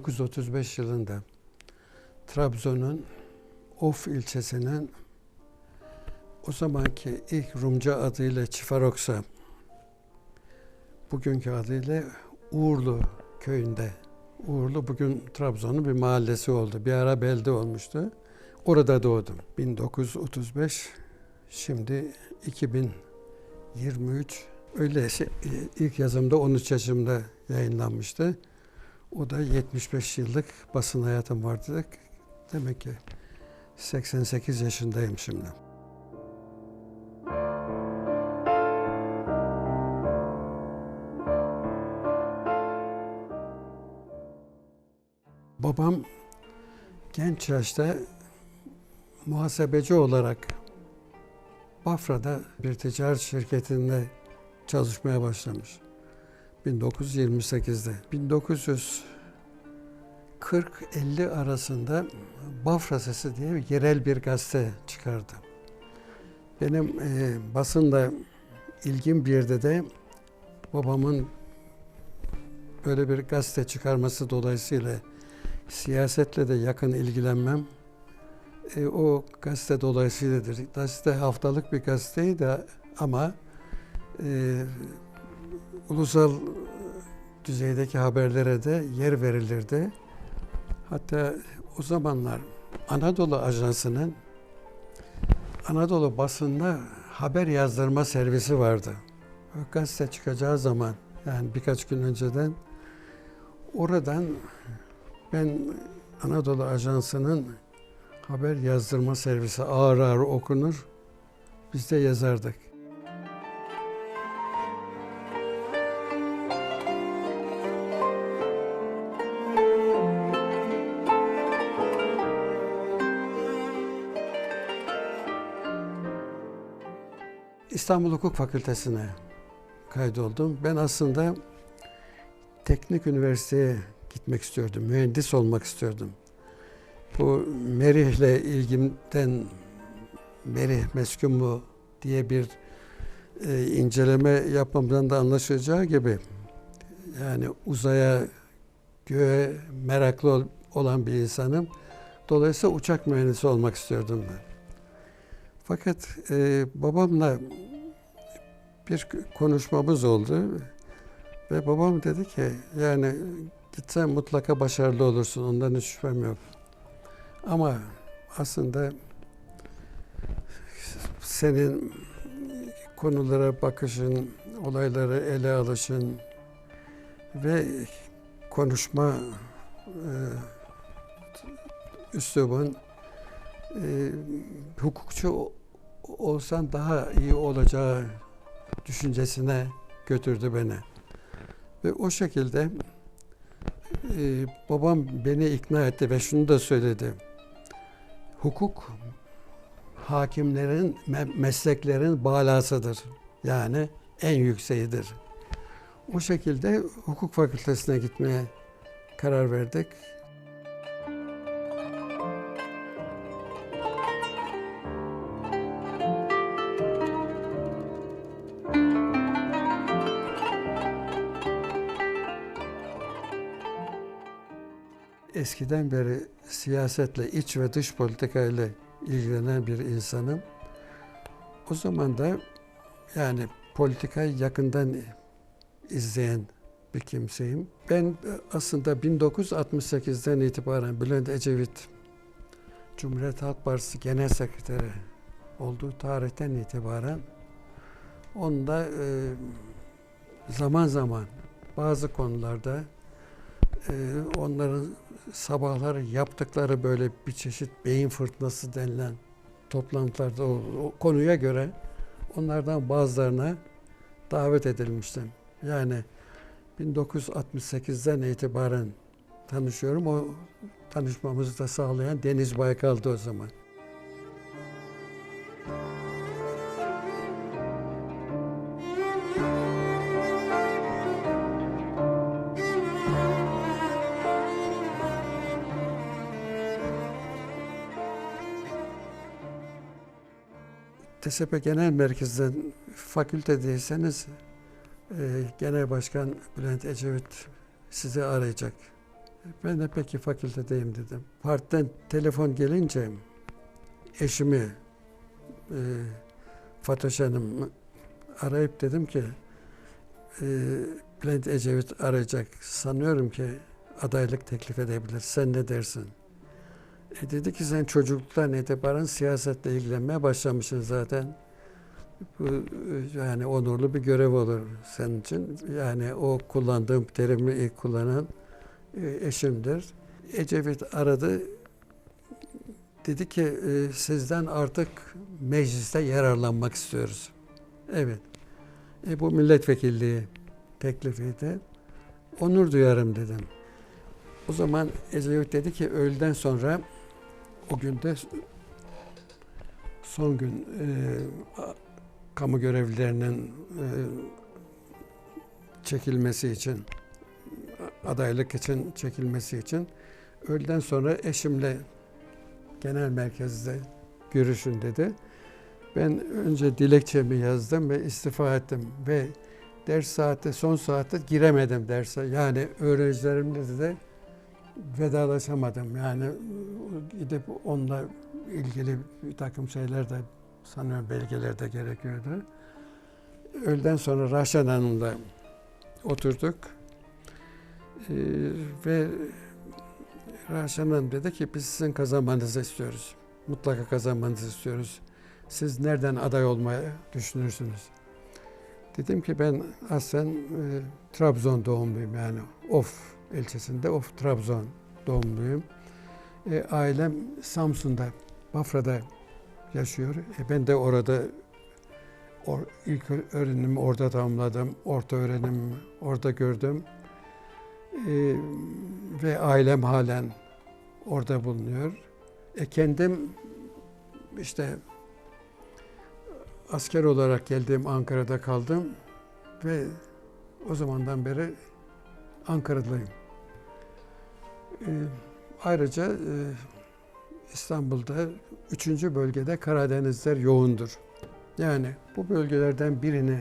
1935 yılında Trabzon'un Of ilçesinin o zamanki ilk Rumca adıyla Çifaroksa, bugünkü adıyla Uğurlu köyünde. Uğurlu bugün Trabzon'un bir mahallesi oldu. Bir ara belde olmuştu. Orada doğdum. 1935, şimdi 2023. Öyle şey, ilk yazımda 13 yaşımda yayınlanmıştı. O da 75 yıllık basın hayatım vardı. Demek ki 88 yaşındayım şimdi. Babam genç yaşta muhasebeci olarak Bafra'da bir ticaret şirketinde çalışmaya başlamış. 1928'de. 1940-50 arasında Bafra Sesi diye yerel bir gazete çıkardı. Benim e, basında ilgim bir de de babamın böyle bir gazete çıkarması dolayısıyla siyasetle de yakın ilgilenmem e, o gazete dolayısıyladır. Gazete haftalık bir gazeteydi ama e, ulusal düzeydeki haberlere de yer verilirdi. Hatta o zamanlar Anadolu Ajansı'nın Anadolu basında haber yazdırma servisi vardı. Gazete çıkacağı zaman yani birkaç gün önceden oradan ben Anadolu Ajansı'nın haber yazdırma servisi ağır ağır okunur. Biz de yazardık. İstanbul Hukuk Fakültesi'ne kaydoldum. Ben aslında teknik üniversiteye gitmek istiyordum. Mühendis olmak istiyordum. Bu Merih'le ilgimden Merih meskun mu diye bir e, inceleme yapmamdan da anlaşılacağı gibi yani uzaya, göğe meraklı ol, olan bir insanım. Dolayısıyla uçak mühendisi olmak istiyordum ben. Fakat e, babamla bir konuşmamız oldu ve babam dedi ki yani gitsen mutlaka başarılı olursun ondan hiç şüphem yok. Ama aslında senin konulara bakışın, olayları ele alışın ve konuşma e, üslubun e, hukukçu olsan daha iyi olacağı düşüncesine götürdü beni. Ve o şekilde e, babam beni ikna etti ve şunu da söyledi. Hukuk hakimlerin, me- mesleklerin balasıdır. Yani en yükseğidir. O şekilde hukuk fakültesine gitmeye karar verdik. Eskiden beri siyasetle, iç ve dış politikayla ilgilenen bir insanım. O zaman da yani politikayı yakından izleyen bir kimseyim. Ben aslında 1968'den itibaren Bülent Ecevit Cumhuriyet Halk Partisi Genel Sekreteri olduğu tarihten itibaren onda e, zaman zaman bazı konularda e, onların sabahları yaptıkları böyle bir çeşit beyin fırtınası denilen toplantılarda o, o konuya göre onlardan bazılarına davet edilmiştim. Yani 1968'den itibaren tanışıyorum. O tanışmamızı da sağlayan Deniz Baykal'dı o zaman. TSP Genel Merkez'den fakültedeyseniz e, Genel Başkan Bülent Ecevit sizi arayacak. Ben de peki fakültedeyim dedim. Partiden telefon gelince eşimi e, Fatoş Hanım arayıp dedim ki e, Bülent Ecevit arayacak. Sanıyorum ki adaylık teklif edebilir. Sen ne dersin? E dedi ki sen çocukluktan itibaren siyasetle ilgilenmeye başlamışsın zaten. Bu e, yani onurlu bir görev olur senin için. Yani o kullandığım terimi ilk kullanan e, eşimdir. Ecevit aradı. Dedi ki e, sizden artık mecliste yararlanmak istiyoruz. Evet. E, bu milletvekilliği teklifiydi. Onur duyarım dedim. O zaman Ecevit dedi ki öğleden sonra o günde son gün e, kamu görevlilerinin e, çekilmesi için adaylık için çekilmesi için öğleden sonra eşimle genel merkezde görüşün dedi. Ben önce dilekçemi yazdım ve istifa ettim ve ders saati son saatte giremedim derse. Yani öğrencilerimle de vedalaşamadım. Yani gidip onunla ilgili bir takım şeyler de sanıyorum belgeler de gerekiyordu. Öğleden sonra Raşan Hanım'la oturduk. Ee, ve Raşan Hanım dedi ki biz sizin kazanmanızı istiyoruz. Mutlaka kazanmanızı istiyoruz. Siz nereden aday olmayı düşünürsünüz? Dedim ki ben aslen e, Trabzon doğumluyum yani Of ilçesinde Of Trabzon doğumluyum. E, ailem Samsun'da, Bafra'da yaşıyor. E, ben de orada or, ilk öğrenimi orada tamamladım. Orta öğrenimi orada gördüm. E, ve ailem halen orada bulunuyor. E, kendim işte asker olarak geldiğim Ankara'da kaldım ve o zamandan beri Ankara'dayım. E, ayrıca e, İstanbul'da üçüncü bölgede Karadenizler yoğundur. Yani bu bölgelerden birini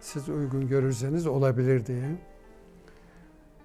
siz uygun görürseniz olabilir diye.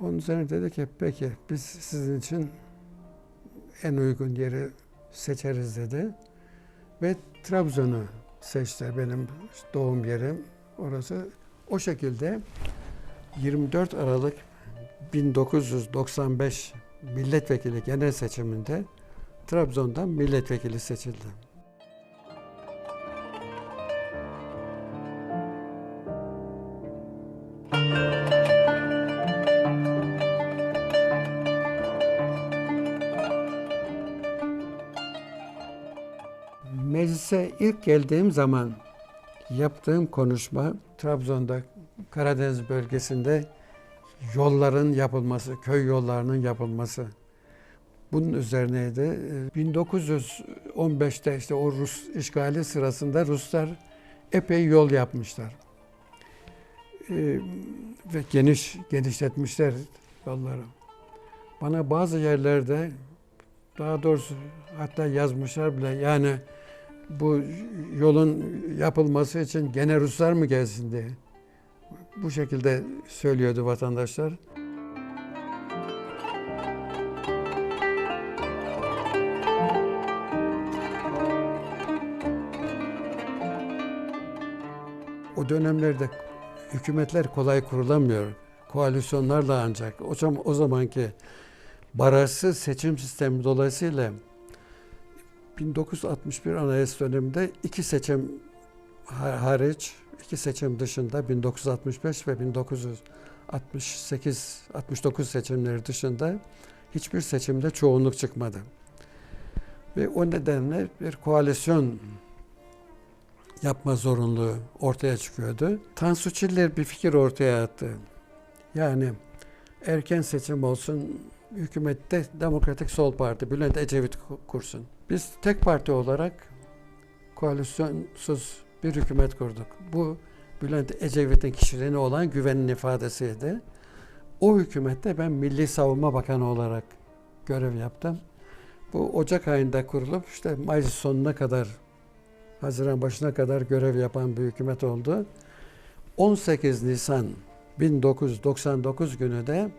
Onun üzerine dedi ki peki biz sizin için en uygun yeri seçeriz dedi. Ve Trabzon'u seçti benim doğum yerim orası. O şekilde 24 Aralık 1995 milletvekili genel seçiminde Trabzon'dan milletvekili seçildi. Meclise ilk geldiğim zaman yaptığım konuşma Trabzon'da Karadeniz bölgesinde yolların yapılması, köy yollarının yapılması. Bunun üzerineydi. 1915'te işte o Rus işgali sırasında Ruslar epey yol yapmışlar. Ee, ve geniş genişletmişler yolları. Bana bazı yerlerde daha doğrusu hatta yazmışlar bile yani bu yolun yapılması için gene Ruslar mı gelsin diye. Bu şekilde söylüyordu vatandaşlar. O dönemlerde hükümetler kolay kurulamıyor. Koalisyonlarla ancak. O, zaman, o zamanki barajsız seçim sistemi dolayısıyla 1961 Anayasa döneminde iki seçim hariç, iki seçim dışında 1965 ve 1968 69 seçimleri dışında hiçbir seçimde çoğunluk çıkmadı. Ve o nedenle bir koalisyon yapma zorunluluğu ortaya çıkıyordu. Tansu Çiller bir fikir ortaya attı. Yani erken seçim olsun, hükümette Demokratik Sol Parti, Bülent Ecevit kursun. Biz tek parti olarak koalisyonsuz bir hükümet kurduk. Bu Bülent Ecevit'in kişiliğine olan güvenin ifadesiydi. O hükümette ben Milli Savunma Bakanı olarak görev yaptım. Bu Ocak ayında kurulup işte Mayıs sonuna kadar, Haziran başına kadar görev yapan bir hükümet oldu. 18 Nisan 1999 günü de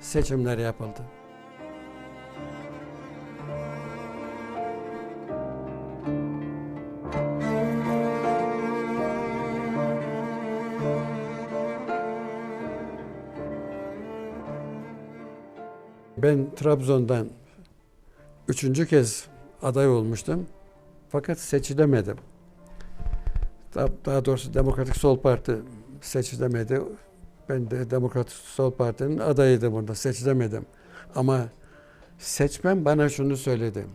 seçimler yapıldı. Ben Trabzon'dan üçüncü kez aday olmuştum. Fakat seçilemedim. Daha, doğrusu Demokratik Sol Parti seçilemedi. Ben de Demokratik Sol Parti'nin adayıydım burada. Seçilemedim. Ama seçmen bana şunu söyledi.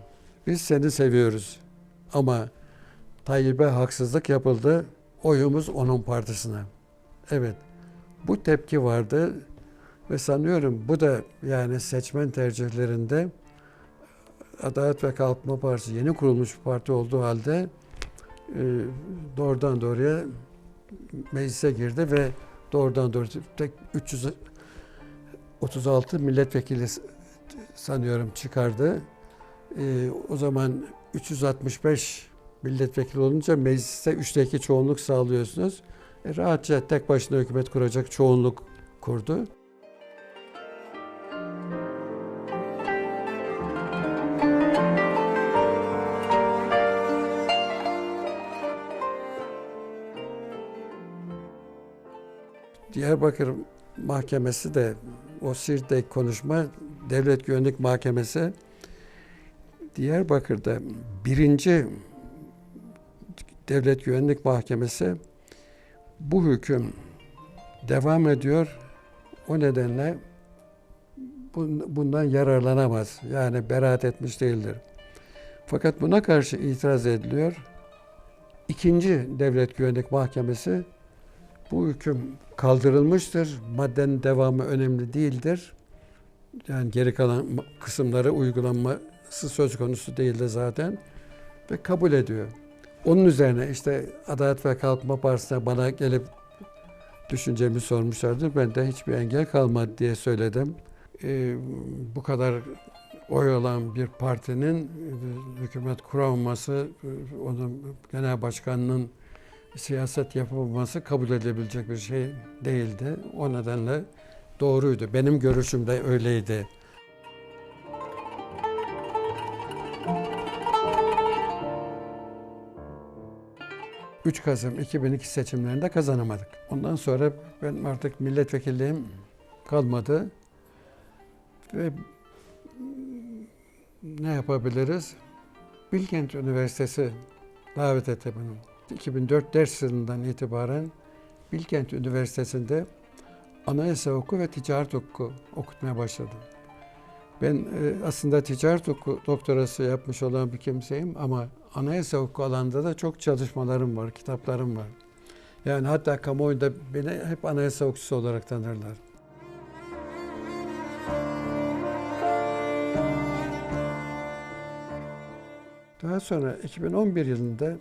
Biz seni seviyoruz. Ama Tayyip'e haksızlık yapıldı. Oyumuz onun partisine. Evet. Bu tepki vardı. Ve sanıyorum bu da yani seçmen tercihlerinde Adalet ve Kalkınma Partisi yeni kurulmuş bir parti olduğu halde e, doğrudan doğruya meclise girdi ve doğrudan doğruya tek 336 milletvekili sanıyorum çıkardı. E, o zaman 365 milletvekili olunca mecliste 3'te 2 çoğunluk sağlıyorsunuz. E, rahatça tek başına hükümet kuracak çoğunluk kurdu. Diyarbakır Mahkemesi de o Sirt'teki konuşma Devlet Güvenlik Mahkemesi Diyarbakır'da birinci Devlet Güvenlik Mahkemesi bu hüküm devam ediyor. O nedenle bundan yararlanamaz. Yani beraat etmiş değildir. Fakat buna karşı itiraz ediliyor. İkinci Devlet Güvenlik Mahkemesi bu hüküm kaldırılmıştır. Maddenin devamı önemli değildir. Yani geri kalan kısımları uygulanması söz konusu değildi zaten ve kabul ediyor. Onun üzerine işte Adalet ve Kalkınma Partisi'ne bana gelip düşüncemi sormuşlardı. Ben de hiçbir engel kalmadı diye söyledim. Ee, bu kadar oy olan bir partinin e, hükümet kuramaması, e, onun genel başkanının siyaset yapılması kabul edilebilecek bir şey değildi. O nedenle doğruydu. Benim görüşüm de öyleydi. ...3 Kasım 2002 seçimlerinde kazanamadık. Ondan sonra ben artık milletvekilliğim kalmadı. Ve ne yapabiliriz? Bilkent Üniversitesi davet etti beni. 2004 ders yılından itibaren Bilkent Üniversitesi'nde anayasa hukuku ve ticaret hukuku okutmaya başladım. Ben e, aslında ticaret hukuku doktorası yapmış olan bir kimseyim ama anayasa hukuku alanında da çok çalışmalarım var, kitaplarım var. Yani hatta kamuoyunda beni hep anayasa hukukçusu olarak tanırlar. Daha sonra 2011 yılında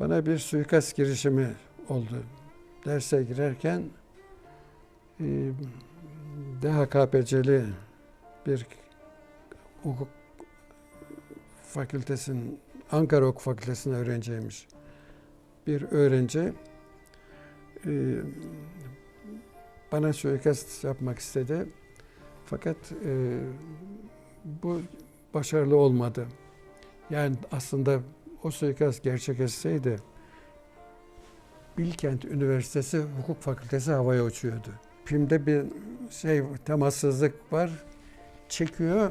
bana bir suikast girişimi oldu. Derse girerken e, DHKPC'li bir hukuk fakültesinin Ankara Hukuk Fakültesi'nin öğrenciymiş. Bir öğrenci e, bana suikast yapmak istedi. Fakat e, bu başarılı olmadı. Yani aslında o suikast gerçekleşseydi Bilkent Üniversitesi Hukuk Fakültesi havaya uçuyordu. Filmde bir şey temassızlık var. Çekiyor.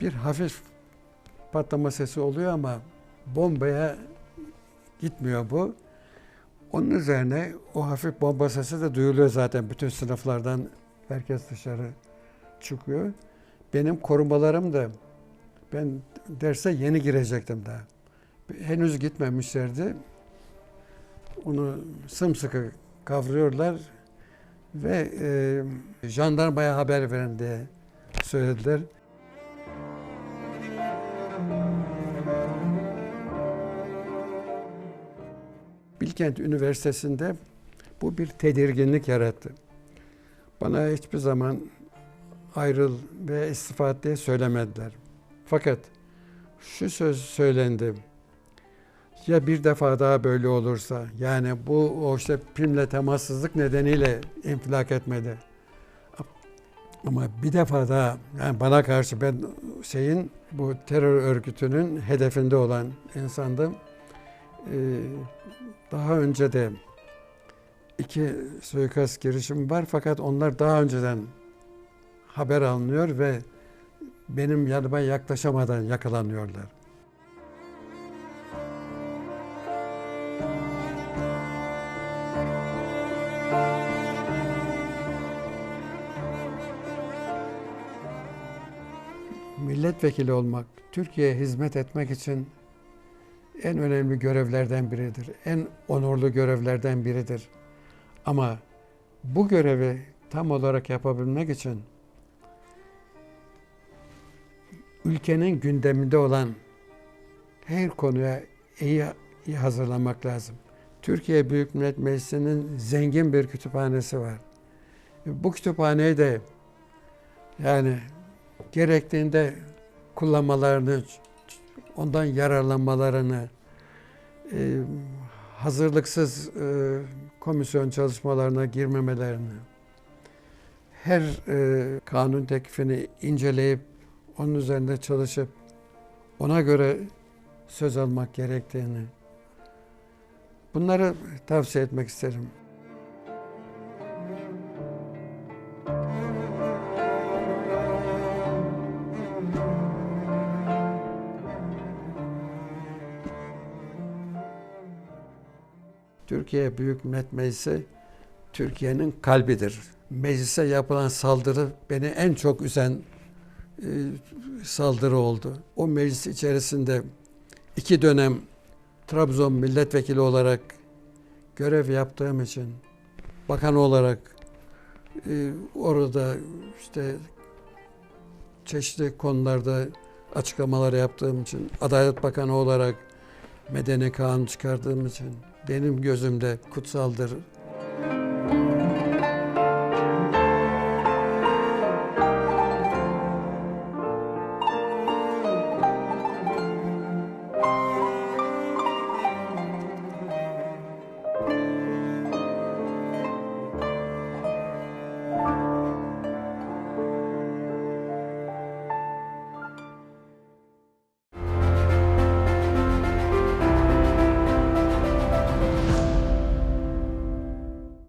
Bir hafif patlama sesi oluyor ama bombaya gitmiyor bu. Onun üzerine o hafif bomba sesi de duyuluyor zaten. Bütün sınıflardan herkes dışarı çıkıyor. Benim korumalarım da ben derse yeni girecektim daha. Henüz gitmemişlerdi. Onu sımsıkı kavruyorlar ve e, jandarmaya haber verin diye söylediler. Bilkent Üniversitesi'nde bu bir tedirginlik yarattı. Bana hiçbir zaman ayrıl ve istifa diye söylemediler. Fakat şu söz söylendi. Ya bir defa daha böyle olursa, yani bu o işte filmle temassızlık nedeniyle infilak etmedi. Ama bir defa daha yani bana karşı ben şeyin bu terör örgütünün hedefinde olan insandım. Ee, daha önce de iki suikast girişimi var fakat onlar daha önceden haber alınıyor ve benim yanıma yaklaşamadan yakalanıyorlar. Milletvekili olmak, Türkiye'ye hizmet etmek için en önemli görevlerden biridir. En onurlu görevlerden biridir. Ama bu görevi tam olarak yapabilmek için ülkenin gündeminde olan her konuya iyi, iyi hazırlanmak lazım. Türkiye Büyük Millet Meclisi'nin zengin bir kütüphanesi var. Bu kütüphaneyi de yani gerektiğinde kullanmalarını, ondan yararlanmalarını, e, hazırlıksız e, komisyon çalışmalarına girmemelerini, her e, kanun teklifini inceleyip onun üzerinde çalışıp ona göre söz almak gerektiğini bunları tavsiye etmek isterim. Türkiye Büyük Millet Meclisi Türkiye'nin kalbidir. Meclise yapılan saldırı beni en çok üzen saldırı oldu. O meclis içerisinde iki dönem Trabzon milletvekili olarak görev yaptığım için bakan olarak e, orada işte çeşitli konularda açıklamalar yaptığım için Adalet Bakanı olarak medeni kanun çıkardığım için benim gözümde kutsaldır.